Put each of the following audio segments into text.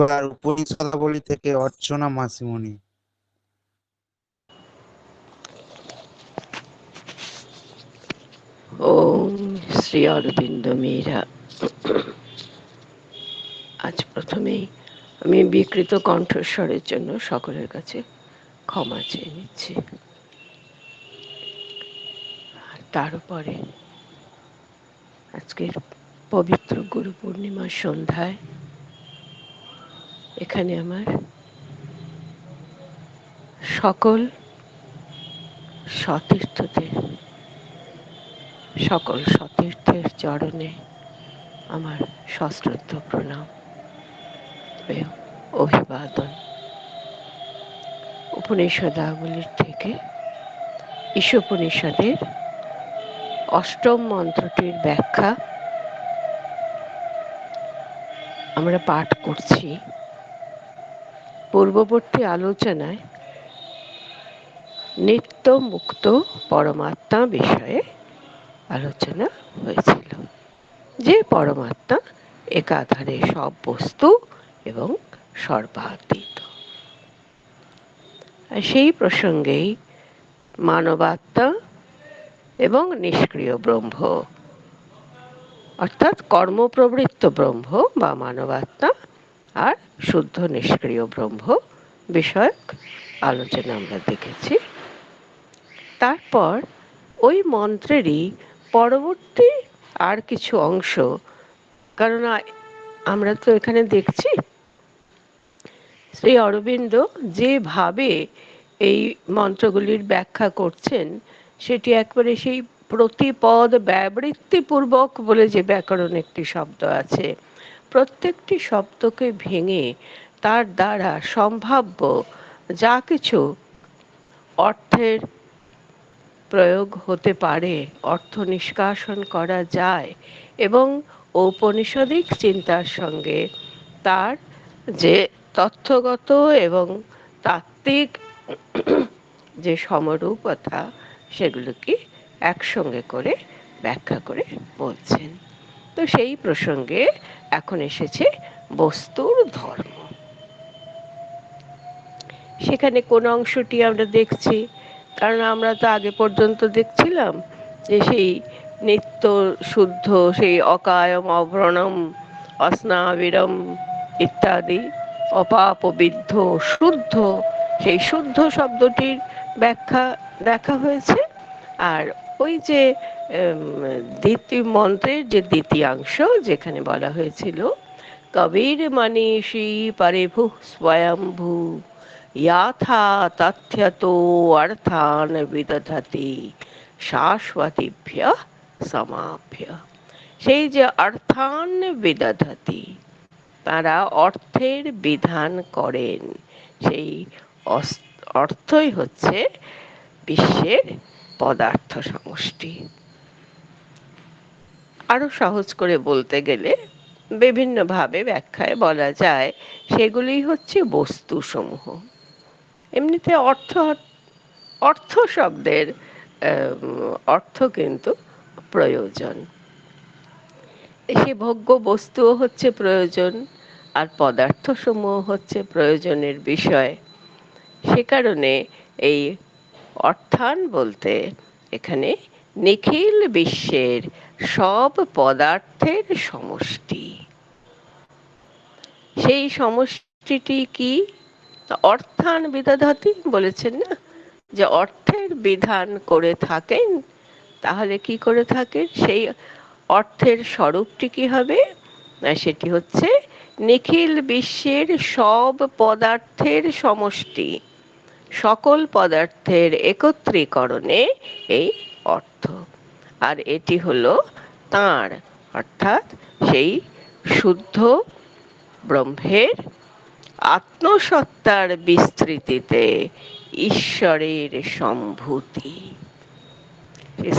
এবার উপনিষদাবলী থেকে অর্চনা মাসিমণি। ওম শ্রী অরবিন্দ মীরা। আজ প্রথমেই আমি বিকৃত কণ্ঠস্বরের জন্য সকলের কাছে ক্ষমা চেয়ে নিচ্ছি। আর তার উপরে আজকের পবিত্র গুরু পূর্ণিমার সন্ধ্যায় এখানে আমার। সকল সতীর্থদের, সকল সতীর্থের চরণে আমার সশ্রদ্ধ প্রণাম অভিবাদন। উপনিষদাবলীর থেকে ঈশোপনিষদের অষ্টম মন্ত্রটির ব্যাখ্যা আমরা পাঠ করছি। পূর্ববর্তী আলোচনায় নিত্য মুক্ত পরমাত্মা বিষয়ে আলোচনা হয়েছিল। যে পরমাত্মা একাধারে সব বস্তু এবং সর্বাতীত। সেই প্রসঙ্গেই মানবাত্মা এবং নিষ্ক্রিয় ব্রহ্ম, অর্থাৎ কর্মপ্রবৃত্ত ব্রহ্ম বা মানবাত্মা আর শুদ্ধ নিষ্ক্রিয় ব্রহ্ম বিষয়ক আলোচনা আমরা দেখেছি। তারপর ওই মন্ত্রেরই পরবর্তী আর কিছু অংশ, কারণ আমরা তো এখানে দেখছি, শ্রী অরবিন্দ যেভাবে এই মন্ত্রগুলির ব্যাখ্যা করছেন, সেটি একবারে সেই প্রতিপদ ব্যবৃত্তিপূর্বক বলে যে ব্যাকরণ একটি শব্দ আছে প্রত্যেকটি শব্দকে ভেঙে তার দ্বারা সম্ভাব্য যা কিছু অর্থের প্রয়োগ হতে পারে, অর্থ নিষ্কাশন করা যায় এবং ঔপনিষদিক চিন্তার সঙ্গে তার যে তথ্যগত এবং তাত্ত্বিক যে সমরূপতা, সেগুলোকে একসঙ্গে করে ব্যাখ্যা করে বলছেন। তো সেই প্রসঙ্গে এখন এসেছে বস্তুর ধর্ম। সেখানে কোন অংশটি আমরা দেখছি? কারণ আমরা তো আগে পর্যন্ত দেখছিলাম যে সেই নিত্য শুদ্ধ, সেই অকায়ম, অব্রণম, অস্নাবিরম ইত্যাদি, অপাপবিদ্ধ, শুদ্ধ, সেই শুদ্ধ শব্দটির ব্যাখ্যা, দেখা হয়েছে। আর ওই যে দ্বিতীয় মন্ত্রের যে দ্বিতীয়াংশ যেখানে বলা হয়েছিল, কবির মানীষী পারেভু স্বয়ম্ভু, ইয়াথা তথ্যত অর্থান বিদধতি, শাশ্বতীভ্য সমাভ্য। সেই যে অর্থান বিদধতি, তারা অর্থের বিধান করেন। সেই অর্থই হচ্ছে বিশ্বের পদার্থ সমষ্টি। আরও সহজ করে বলতে গেলে বিভিন্নভাবে ব্যাখ্যায় বলা যায় সেগুলি হচ্ছে বস্তু সমূহ এমনিতে অর্থ অর্থ শব্দের অর্থ কিন্তু প্রয়োজন। সে ভোগ্য বস্তুও হচ্ছে প্রয়োজন আর পদার্থ সমূহ হচ্ছে প্রয়োজনের বিষয়। সে কারণে এই অর্থান বলতে এখানে নিখিল বিশ্বের সব পদার্থের সমষ্টি। সেই সমষ্টিটি কি? অর্থান বিদাধাতি বলেছেন না? যে অর্থের বিধান করে থাকেন, তাহলে কি করে থাকেন? সেই অর্থের স্বরূপটি কি হবে? সেটি হচ্ছে নিখিল বিশ্বের সব পদার্থের সমষ্টি। সকল পদার্থের একত্রীকরণে এই অর্থ। আর এটি হলো তাঁর, অর্থাৎ সেই শুদ্ধ ব্রহ্মের আত্মসত্তার বিস্তৃতিতে ঈশ্বরের সম্ভূতি।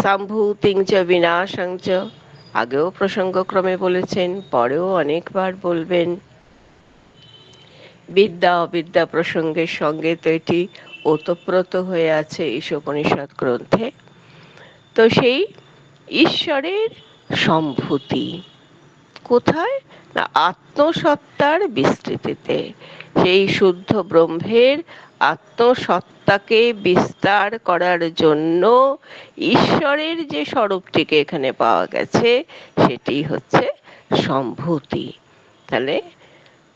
সম্ভূতিং চ বিনাশং চ, আগেও প্রসঙ্গক্রমে বলেছেন, পরেও অনেকবার বলবেন। বিদ্যা অবিদ্যা প্রসঙ্গের সঙ্গে তো এটি ওতপ্রোত হয়ে আছে ঈশোপনিষদ গ্রন্থে। তো সেই ঈশ্বরের সম্ভূতি। কোথায়? না, আত্মসত্তার বিস্তৃতিতে। সেই শুদ্ধ ব্রহ্মের আত্মসত্তাকে বিস্তার করার জন্য ঈশ্বরের যে স্বরূপটিকে এখানে পাওয়া গেছে, সেটি হচ্ছে সম্ভূতি। তাহলে,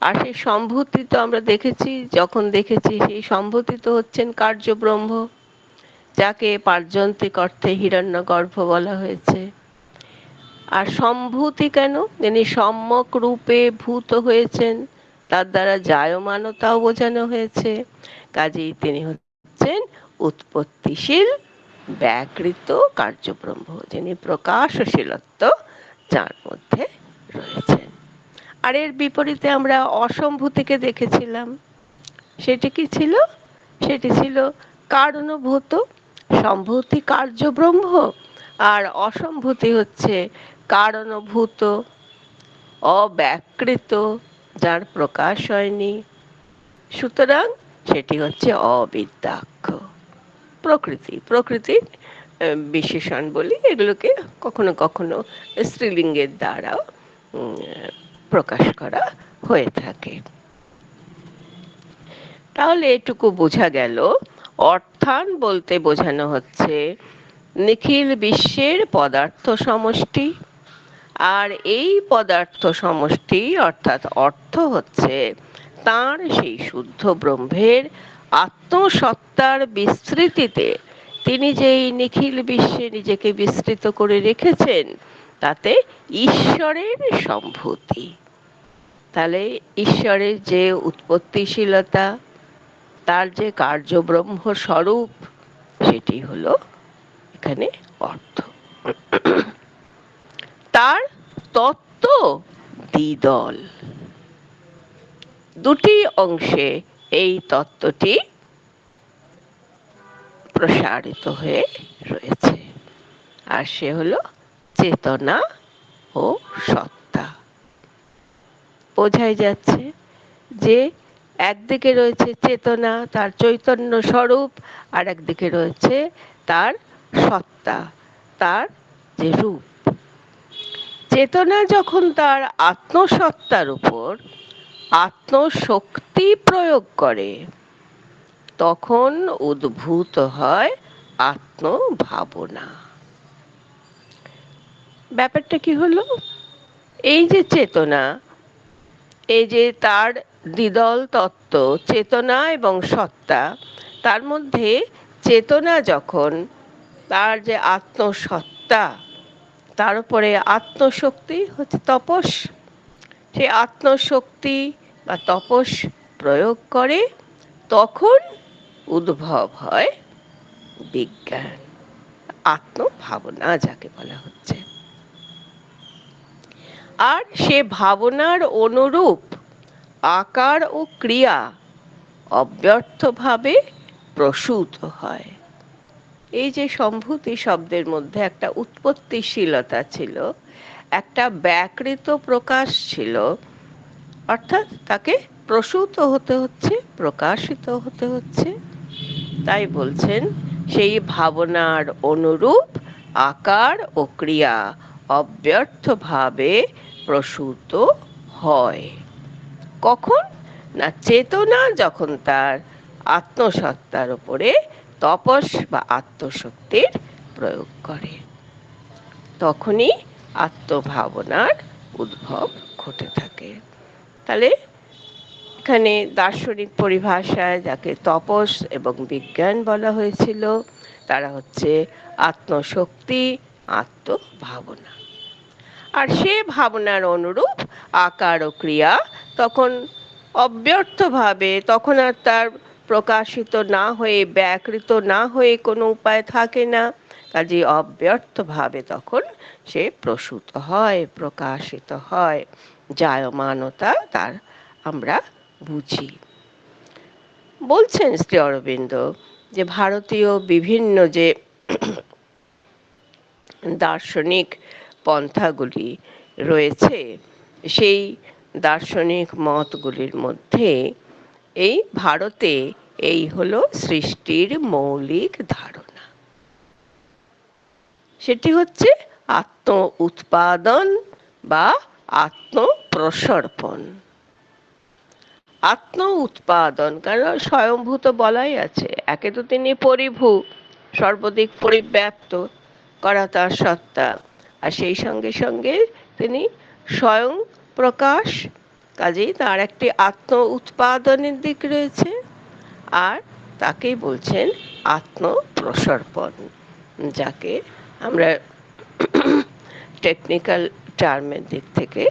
আর সেই সম্ভূতি তো আমরা দেখেছি, যখন দেখেছি সেই সম্ভূতি তো হচ্ছেন কার্যব্রহ্ম। যাকে পার্যন্তিক অর্থে হিরণ্যগর্ভ বলা হয়েছে। আর সম্ভূতি কেন? যিনি সম্যক রূপে ভূত হয়েছেন, তার দ্বারা জায়মানতাও বোঝানো হয়েছে। কাজেই তিনি হচ্ছেন উৎপত্তিশীল, ব্যাকৃত কার্যব্রহ্ম, যিনি প্রকাশশীলত্ব যার মধ্যে রয়েছেন। আর এর বিপরীতে আমরা অসম্ভূতিকে দেখেছিলাম। সেটি কি ছিল? সেটি ছিল কারণভূত সম্ভূতি কার্যব্রহ্ম আর অসম্ভূতি হচ্ছে কারণভূত, অব্যাকৃত, যার প্রকাশ হয়নি। সুতরাং সেটি হচ্ছে অবিদ্যাক্ষ। প্রকৃতি, প্রকৃতির বিশেষণ বলি এগুলোকে কখনো কখনো স্ত্রীলিঙ্গের দ্বারাও প্রকাশ করা হয়ে থাকে। তাহলে এটুকু বোঝা গেল অর্থান বলতে বোঝানো হচ্ছে নিখিল বিশ্বের পদার্থ সমষ্টি আর এই পদার্থ সমষ্টি অর্থাৎ অর্থ হচ্ছে তার সেই শুদ্ধ ব্রহ্মের আত্মসত্তার বিস্তৃতিতে। তিনি যেই নিখিল বিশ্বে নিজেকে বিস্তৃত করে রেখেছেন, তাতে ঈশ্বরের সম্ভূতি। তাহলে ঈশ্বরের যে উৎপত্তিশীলতা তার যে কার্যব্রহ্ম স্বরূপ, সেটি হলো এখানে অর্থ। তার তত্ত্ব দ্বিদল। দুটি অংশে এই তত্ত্বটি প্রসারিত হয়ে রয়েছে। আর সে হলো চেতনা ও সত্তা। বোঝাই যাচ্ছে যে একদিকে রয়েছে চেতনা, তার চৈতন্য স্বরূপ আর একদিকে রয়েছে তার সত্তা, তার যে রূপ। চেতনা যখন তার আত্মসত্তার উপর আত্মশক্তি প্রয়োগ করে, তখন উদ্ভূত হয় আত্মভাবনা। ব্যাপারটা কি হলো? এই যে চেতনা, এই যে তার দ্বিদল তত্ত্ব, চেতনা এবং সত্তা। তার মধ্যে চেতনা যখন, তার যে আত্মসত্তা তার উপরে আত্মশক্তি হচ্ছে তপস। সে আত্মশক্তি বা তপস প্রয়োগ করে, তখন উদ্ভব হয় বিজ্ঞান, আত্মভাবনা যাকে বলা হচ্ছে। আর সে ভাবনার অনুরূপ আকার ও ক্রিয়া অব্যর্থভাবে প্রসূত হয়। এই যে সম্ভূতি শব্দের মধ্যে একটা উৎপত্তিশীলতা ছিল, একটা ব্যাকৃত প্রকাশ ছিল, অর্থাৎ তাকে প্রসূত হতে হচ্ছে, প্রকাশিত হতে হচ্ছে। তাই বলছেন, সেই ভাবনার অনুরূপ আকার ও ক্রিয়া অব্যর্থভাবে প্রসূত হয়। কখন? না চেতনা যখন তার আত্মসত্তার উপরে তপস বা আত্মশক্তির প্রয়োগ করে। তখনই আত্মভাবনার উদ্ভব ঘটে থাকে। তাহলে এখানে দার্শনিক পরিভাষায় যাকে তপস এবং বিজ্ঞান বলা হয়েছিল, তারা হচ্ছে আত্মশক্তি, আত্মভাবনা। আর সে ভাবনার অনুরূপ আকার ও ক্রিয়া তখন অব্যর্থভাবে, তখন আর তার প্রকাশিত না হয়ে, ব্যাকৃত না হয়ে কোনো উপায় থাকে না। কাজে অব্যর্থভাবে তখন সে প্রসূত হয়, প্রকাশিত হয়। জায়মানতা তার আমরা বুঝি। বলছেন শ্রী অরবিন্দ যে ভারতীয় বিভিন্ন যে দার্শনিক পন্থাগুলি রয়েছে, সেই দার্শনিক মতগুলির মধ্যে এই ভারতে এই হলো সৃষ্টির মৌলিক ধারণা। সেটি হচ্ছে আত্ম উৎপাদন বা আত্মপ্রসর্পণ আত্ম উৎপাদন, কারণ স্বয়ংভূত বলাই আছে, একে তো তিনি পরিভূ, সর্বদিক পরিব্যাপ্ত করা তার সত্তা। আর সেই সঙ্গে সঙ্গে তিনি স্বয়ং প্রকাশ, কাজেই তার একটি আত্ম উৎপাদনের দিক রয়েছে আর তাকেই বলছেন আত্মপ্রসর্পণ, যাকে আমরা টেকনিক্যাল টার্মের দিক থেকে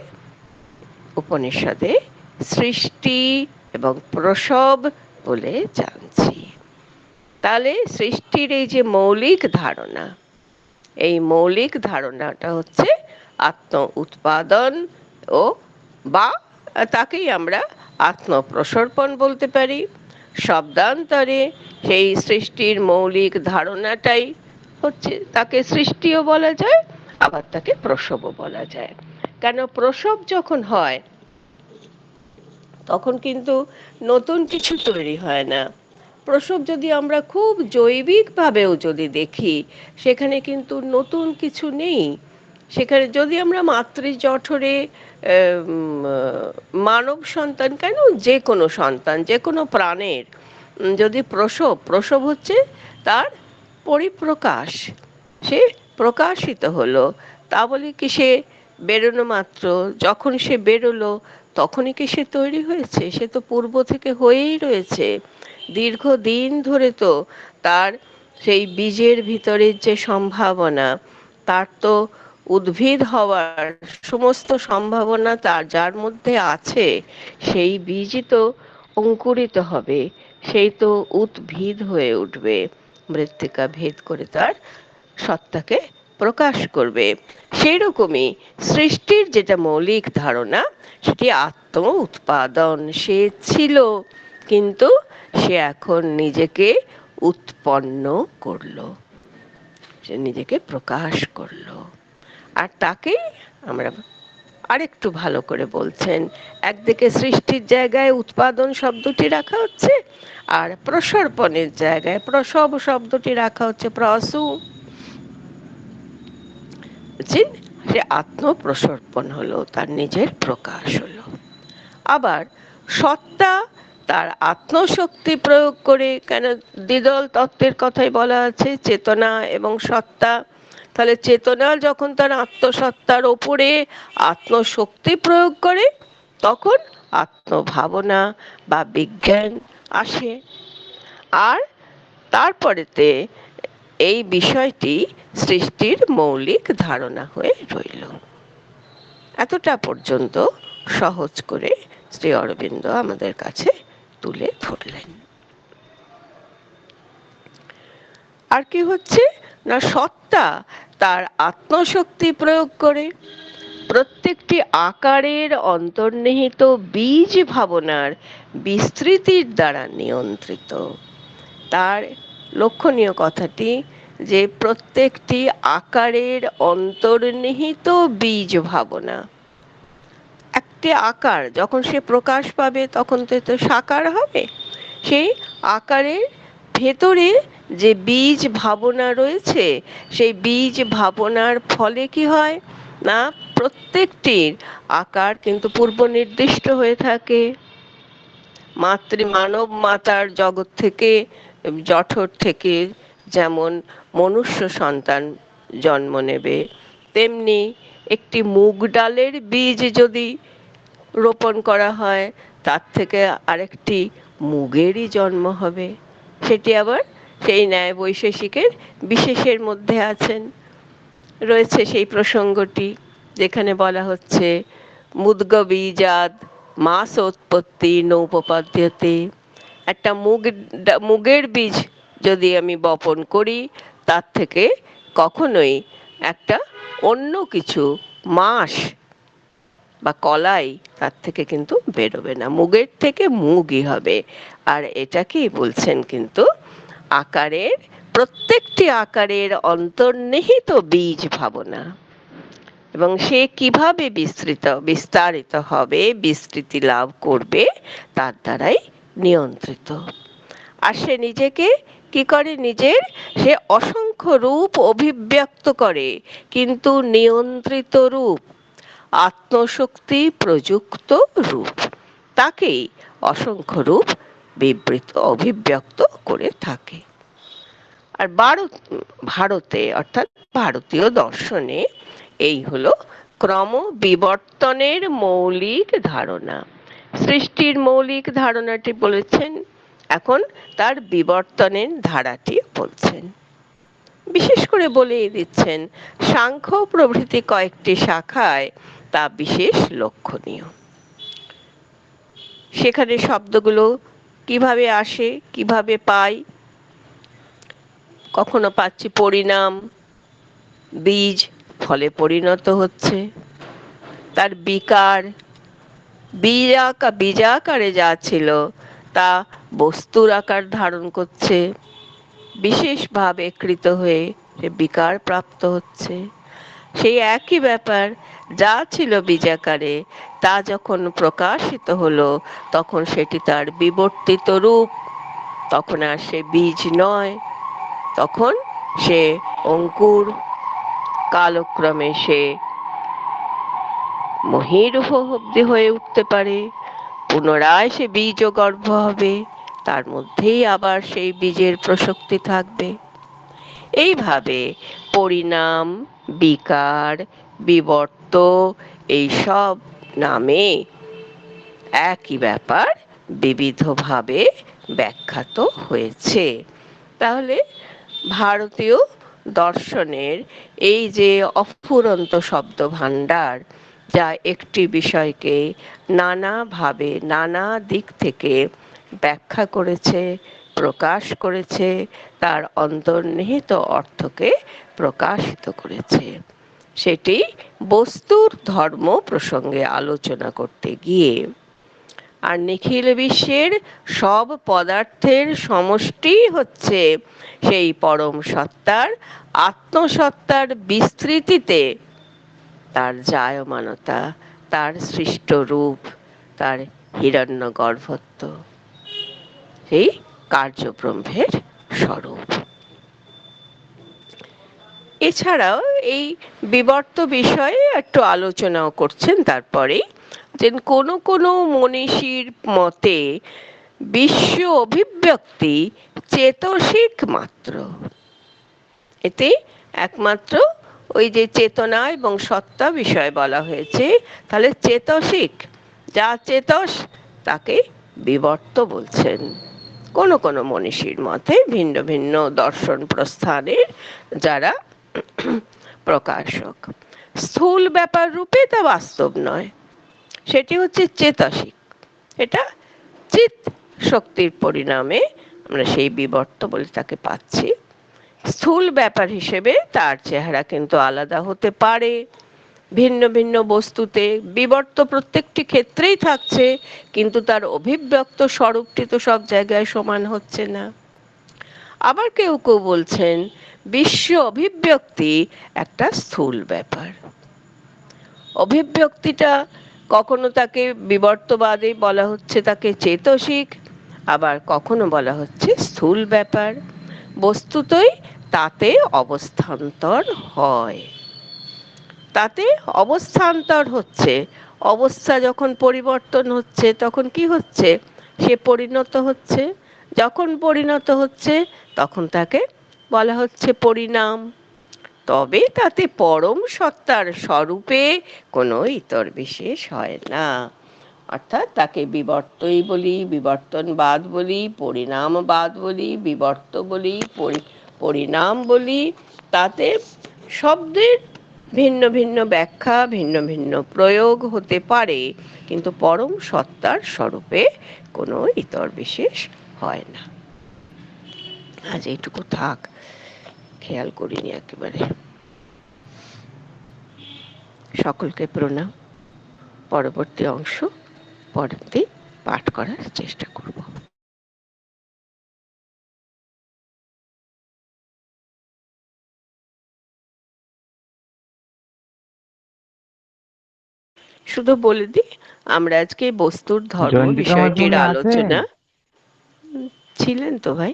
উপনিষদে সৃষ্টি এবং প্রসব বলে জানছি। তাহলে সৃষ্টির এই যে মৌলিক ধারণা, এই মৌলিক ধারণাটা হচ্ছে আত্ম উৎপাদন ও বা তাকেই আমরা আত্মপ্রসর্পণ বলতে পারি। শব্দান্তরে সেই সৃষ্টির মৌলিক ধারণাটাই হচ্ছে তাকে সৃষ্টিও বলা যায়, আবার তাকে প্রসবও বলা যায়। কেন প্রসব যখন হয়, তখন কিন্তু নতুন কিছু তৈরি হয় না। প্রসব যদি আমরা খুব জৈবিকভাবেও যদি দেখি, সেখানে কিন্তু নতুন কিছু নেই। সেখানে যদি আমরা মাতৃ জঠরে মানব সন্তান কেন? যে কোনো সন্তান, যে কোনো প্রাণের যদি প্রসব প্রসব হচ্ছে তার পরিপ্রকাশ। সে প্রকাশিত হলো। তা বলে কি সে বেরোনো মাত্র? যখন সে বেরোলো, তখনই কি সে তৈরি হয়েছে? সে তো পূর্ব থেকে হয়েই রয়েছে। দীর্ঘদিন ধরে তো তার সেই বীজের ভিতরের যে সম্ভাবনা, তার তো উদ্ভিদ হওয়ার সমস্ত সম্ভাবনা তার, যার মধ্যে আছে, সেই বীজই তো অঙ্কুরিত হবে। সেই তো উদ্ভিদ হয়ে উঠবে। মৃত্তিকা ভেদ করে তার সত্তাকে প্রকাশ করবে। সেই রকমই সৃষ্টির যেটা মৌলিক ধারণা, সেটি আত্ম উৎপাদন সে ছিল, কিন্তু সে এখন নিজেকে উৎপন্ন করল। সে নিজেকে প্রকাশ করল। আর তাকেই আমরা আরেকটু ভালো করে বলছেন। একদিকে সৃষ্টির জায়গায় উৎপাদন শব্দটি রাখা হচ্ছে, আর প্রসর্পণের জায়গায় প্রসব শব্দটি রাখা হচ্ছে, প্রসু। সে আত্মপ্রসর্পণ হলো, তার নিজের প্রকাশ হলো। আবার সত্তা তার আত্মশক্তি প্রয়োগ করে, কেন দ্বিদল তত্ত্বের কথাই বলা আছে, চেতনা এবং সত্তা তাহলে চেতনা যখন তার আত্মসত্তার ওপরে আত্মশক্তি প্রয়োগ করে, তখন আত্মভাবনা বা বিজ্ঞান আসে। আর তারপরেতে এই বিষয়টি সৃষ্টির মৌলিক ধারণা হয়ে রইল। এতটা পর্যন্ত সহজ করে শ্রী অরবিন্দ আমাদের কাছে তুলে ধরলেন। আর কি হচ্ছে? না, সত্তা তার আত্মশক্তি প্রয়োগ করে প্রত্যেকটি আকারের অন্তর্নিহিত বীজ ভাবনার বিস্তৃতির দ্বারা নিয়ন্ত্রিত। তার লক্ষণীয় কথাটি যে প্রত্যেকটি আকারের অন্তর্নিহিত বীজ ভাবনা। একটি আকার যখন সে প্রকাশ পাবে তখন তো সাকার হবে। সেই আকারের ভেতরে যে বীজ ভাবনা রয়েছে, সেই বীজ ভাবনার ফলে কি হয়? না, প্রত্যেকটির আকার কিন্তু পূর্ব নির্দিষ্ট হয়ে থাকে। মাতৃ মানব মাতার জগৎ থেকে, জঠর থেকে যেমন মনুষ্য সন্তান জন্ম নেবে, তেমনি একটি মুগ ডালের বীজ যদি রোপণ করা হয়, তার থেকে আরেকটি মুগেরই জন্ম হবে। সেটি আবার সেই ন্যায় বৈশেষিকের বিশেষের মধ্যে আছেন। রয়েছে সেই প্রসঙ্গটি যেখানে বলা হচ্ছে মুদ্গ বীজাদ মাস উৎপত্তি নৌপপাদ্যতে। একটা মুগ, মুগের বীজ যদি আমি বপন করি, তার থেকে কখনোই একটা অন্য কিছু মাস বা কলাই তার থেকে কিন্তু বেরোবে না। মুগের থেকে মুগই হবে। আর এটাকেই বলছেন কিন্তু আকারের, প্রত্যেকটি আকারের অন্তর্নিহিত বীজ ভাবনা। এবং সে কীভাবে বিস্তৃত, বিস্তারিত হবে, বিস্তৃতি লাভ করবে, তার দ্বারাই নিয়ন্ত্রিত। আর সে নিজেকে কি করে নিজের? সে অসংখ্য রূপ অভিব্যক্ত করে, কিন্তু নিয়ন্ত্রিত রূপ, আত্মশক্তি প্রযুক্ত রূপ। তাকেই অসংখ্য রূপ বিবৃত, অভিব্যক্ত করে থাকে। আর ভারত, ভারতে, অর্থাৎ ভারতীয় দর্শনে এই হলো ক্রম বিবর্তনের মৌলিক ধারণা। সৃষ্টির মৌলিক ধারণাটি বলেছেন, এখন তার বিবর্তনের ধারাটি বলছেন। বিশেষ করে বলে দিচ্ছেন, সাংখ্য প্রভৃতি কয়েকটি শাখায় তা বিশেষ লক্ষণীয়। সেখানে শব্দগুলো কীভাবে আসে, কীভাবে পাই, কখনো পাচ্ছি পরিণাম, বীজ ফলে পরিণত হচ্ছে, তার বিকার, বীজাকা, বীজাকারে যা ছিল তা বস্তুর আকার ধারণ করছে, বিশেষভাবে কৃত হয়ে সে বিকার প্রাপ্ত হচ্ছে। সেই একই ব্যাপার যা ছিল বীজাকারে, তা যখন প্রকাশিত হলো, তখন সেটি তার বিবর্তিত রূপ। তখন আর সে বীজ নয়। তখন সে অঙ্কুর। কালক্রমে সে মহিরূহ অব্দি হয়ে উঠতে পারে। পুনরায় সে বীজ গর্ভ হবে। তার মধ্যেই আবার সেই বীজের প্রসক্তি থাকবে। এইভাবে পরিণাম, বিকার বিবর্ত এই সব নামে একই ব্যাপার বিবিধভাবে ব্যাখ্যাত হয়েছে। তাহলে ভারতীয় দর্শনের এই যে অফুরন্ত শব্দ ভাণ্ডার যা একটি বিষয়কে নানাভাবে, নানা দিক থেকে ব্যাখ্যা করেছে, প্রকাশ করেছে, তার অন্তর্নিহিত অর্থকে প্রকাশিত করেছে। সেটি বস্তুর ধর্ম প্রসঙ্গে আলোচনা করতে গিয়ে। আর নিখিল বিশ্বের সব পদার্থের সমষ্টি হচ্ছে সেই পরম সত্তার আত্মসত্তার বিস্তৃতিতে তার জায়মানতা, তার সৃষ্ট রূপ, তার হিরণ্য গর্ভত্ব। সেই কার্যব্রহ্মের স্বরূপ। এছাড়াও এই বিবর্ত বিষয়ে একটু আলোচনাও করছেন তারপরেই, যে কোনো কোনো মনীষীর মতে বিশ্ব অভিব্যক্তি চেতসিক মাত্র। এতে একমাত্র ওই যে চেতনা এবং সত্তা বিষয় বলা হয়েছে, তাহলে চেতসিক, যা চেতস, তাকে বিবর্ত বলছেন। কোন কোন মনীষীর মতে ভিন্ন ভিন্ন দর্শন প্রস্থানের যারা প্রকাশক। স্থূল ব্যাপার রূপে তা বাস্তব নয়। সেটি হচ্ছে চেতসিক এটা চিত শক্তির পরিণামে আমরা সেই বিবর্ত বলে তাকে পাচ্ছি। স্থূল ব্যাপার হিসেবে তার চেহারা কিন্তু আলাদা হতে পারে। ভিন্ন ভিন্ন বস্তুতে বিবর্ত প্রত্যেকটি ক্ষেত্রেই থাকছে, কিন্তু তার অভিব্যক্ত স্বরূপটি তো সব জায়গায় সমান হচ্ছে না। আবার কেউ কেউ বলছেন বিশ্ব অভিব্যক্তি একটা স্থূল ব্যাপার। অভিব্যক্তিটা কখনো তাকে বিবর্তবাদে বলা হচ্ছে তাকে চেতসিক, আবার কখনো বলা হচ্ছে স্থূল ব্যাপার। বস্তুতই তাতে অবস্থান্তর হয়। তাতে অবস্থান্তর হচ্ছে, অবস্থা যখন পরিবর্তন হচ্ছে, তখন কি হচ্ছে? সে পরিণত হচ্ছে। যখন পরিণত হচ্ছে, তখন তাকে বলা হচ্ছে পরিণাম। তবে তাতে পরম সত্তার স্বরূপে কোনো ইতর বিশেষ হয় না। অর্থাৎ তাকে বিবর্তই বলি, বিবর্তনবাদ বলি, পরিণামবাদ বলি, বিবর্ত বলি পরিণাম বলি। তাতে শব্দের ভিন্ন ভিন্ন ব্যাখ্যা, ভিন্ন ভিন্ন প্রয়োগ হতে পারে, কিন্তু পরম সত্তার স্বরূপে কোনো ইতর বিশেষ হয় না। আজ এইটুকু থাক। খেয়াল করিনি একেবারে। সকলকে প্রণাম। পরবর্তী অংশ পরবর্তী পাঠ করার চেষ্টা করব। শুধু বলে দিই আমরা আজকে বস্তুর ধর্ম বিষয়টির আলোচনা ছিলেন তো ভাই?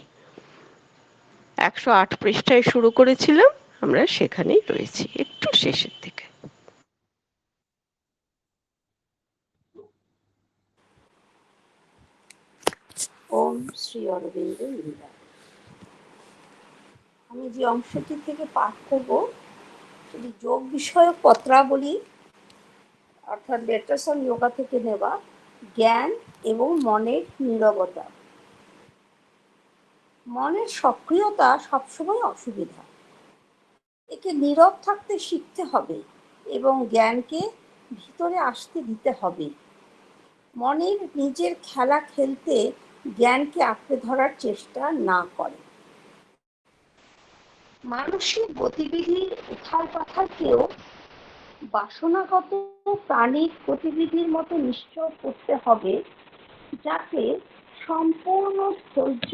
একশো আট পৃষ্ঠায় শুরু করেছিলাম, আমরা সেখানেই রয়েছি, একটু শেষের দিকে। ওম শ্রী অরবিন্দ আমি যে অংশটি থেকে পাঠ করব, সেটি যোগ বিষয়ক পত্রাবলী, অর্থাৎ লেটার্স অন যোগা থেকে নেওয়া জ্ঞান এবং মনের নিরবতা। মনের সক্রিয়তা সবসময় অসুবিধা। একে নীরব থাকতে শিখতে হবে এবং জ্ঞানকে ভিতরে আসতে দিতে হবে। মনের নিজের খেলা খেলতে জ্ঞানকে আঁকড়ে ধরার চেষ্টা না করে। মানসিক গতিবিধির উথাল পাথালকেও বাসনাগত প্রাণিক গতিবিধির মতো নিশ্চয় করতে হবে যাতে সম্পূর্ণ ধৈর্য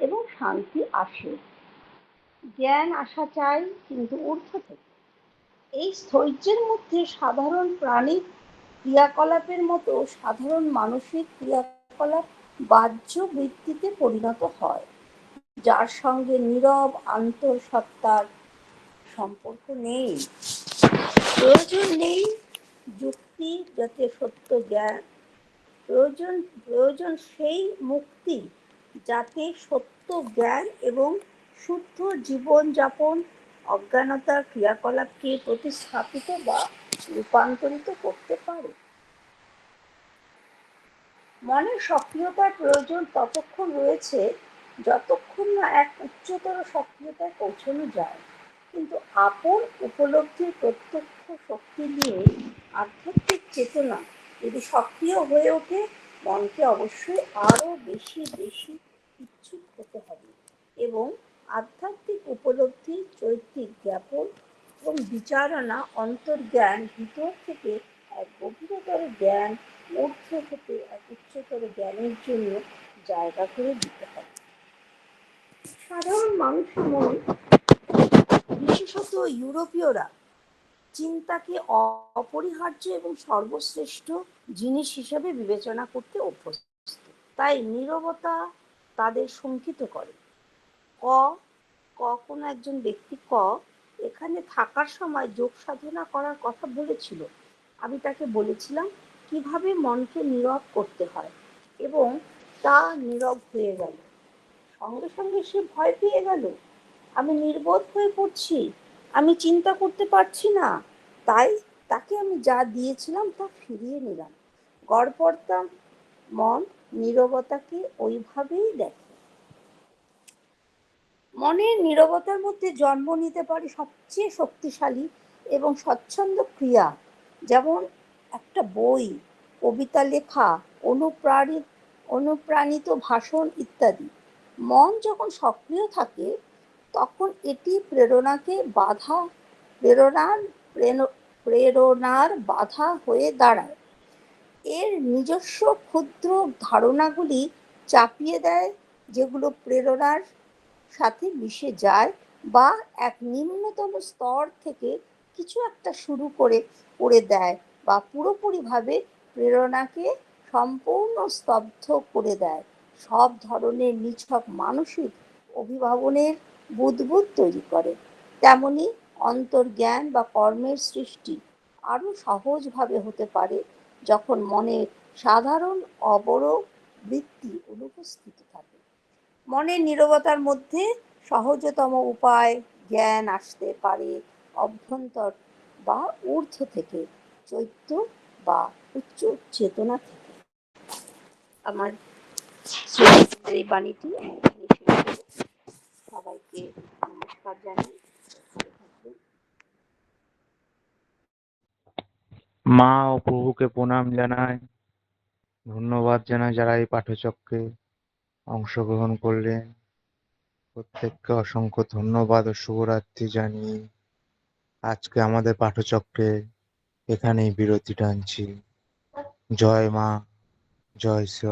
এবং শান্তি আসে। জ্ঞান আসা চাই কিন্তু ঊর্ধ্ব থেকে। এই ধৈর্যের মধ্যে সাধারণ প্রাণীর ক্রিয়াকলাপের মতো সাধারণ মানসিক ক্রিয়াকলাপ বাহ্য বৃত্তিতে পরিণত হয়, যার সঙ্গে নীরব আন্তঃসত্ত্বার সম্পর্ক নেই। প্রয়োজন নেই যুক্তি যাতে সত্য জ্ঞান। প্রয়োজন প্রয়োজন সেই মুক্তি যাতে সত্য জ্ঞান এবং শুদ্ধ জীবনযাপন অজ্ঞানতার ক্রিয়াকলাপকে প্রতিস্থাপিত বা রূপান্তরিত করতে পারে। মনের সক্রিয়তার প্রয়োজন ততক্ষণ রয়েছে যতক্ষণ না এক উচ্চতর সক্রিয়তায় পৌঁছানো যায়। কিন্তু আপন উপলব্ধির প্রত্যক্ষ শক্তি নিয়ে আধ্যাত্মিক চেতনা যদি সক্রিয় হয়ে ওঠে, মনকে অবশ্যই আরও বেশি বেশি ইচ্ছুক হতে হবে এবং আধ্যাত্মিক উপলব্ধি চৈত্রিক জ্ঞাপন এবং বিচারণা অন্তর্জ্ঞান ভিতর থেকে এক গভীরতর জ্ঞান, ঊর্ধ্ব থেকে এক উচ্চতর জ্ঞানের জন্য জায়গা করে দিতে হবে। সাধারণ মানুষের মনে বিশেষত ইউরোপীয়রা চিন্তাকে অপরিহার্য এবং সর্বশ্রেষ্ঠ জিনিস হিসেবে বিবেচনা করতে অভ্যস্ত। তাই নীরবতা তাদের শঙ্কিত করে। ক ক কোনো একজন ব্যক্তি ক, এখানে থাকার সময় যোগ সাধনা করার কথা বলেছিল। আমি তাকে বলেছিলাম কীভাবে মনকে নীরব করতে হয় এবং তা নীরব হয়ে গেল। সঙ্গে সঙ্গে সে ভয় পেয়ে গেল। আমি নির্বোধ হয়ে পড়ছি। আমি চিন্তা করতে পারছি না। তাই তাকে আমি যা দিয়েছিলাম তা ফিরিয়ে নিলাম। গড়পড়তাম মন নীরবতাকে ওইভাবেই দেখে। মনের নীরবতার মধ্যে জন্ম নিতে পারে সবচেয়ে শক্তিশালী এবং স্বচ্ছন্দ ক্রিয়া, যেমন একটা বই, কবিতা লেখা অনুপ্রাণিত অনুপ্রাণিত ভাষণ ইত্যাদি। মন যখন সক্রিয় থাকে, তখন এটি প্রেরণাকে বাধা, প্রেরণার প্রেরণার বাধা হয়ে দাঁড়ায়। এর নিজস্ব ক্ষুদ্র ধারণাগুলি চাপিয়ে দেয়, যেগুলো প্রেরণার সাথে মিশে যায় বা এক নিম্নতম স্তর থেকে কিছু একটা শুরু করে করে দেয় বা পুরোপুরিভাবে প্রেরণাকে সম্পূর্ণ স্তব্ধ করে দেয়। সব ধরনের নিছক মানসিক অভিভাবনের বুদবুদ তৈরি করে। তেমনি অন্তর্জ্ঞান বা কর্মের সৃষ্টি আরও সহজভাবে হতে পারে যখন মনে সাধারণ অবরো বৃত্তি অনুপস্থিত থাকে মনের নীরবতার মধ্যে সহজতম উপায় জ্ঞান আসতে পারে অভ্যন্তর বা ঊর্ধ্ব থেকে, চৈত্য বা উচ্চ চেতনা থেকে আমার এই বাণীটি। সবাইকে নমস্কার জানাই ভালো থাকবেন। মা ও প্রভুকে প্রণাম জানাই, ধন্যবাদ জানাই যারা এই পাঠচক্রে অংশগ্রহণ করলেন। প্রত্যেককে অসংখ্য ধন্যবাদ ও শুভরাত্রি জানিয়ে আজকে আমাদের পাঠচক্রে এখানেই বিরতি টানছি। জয় মা, জয় শ্রী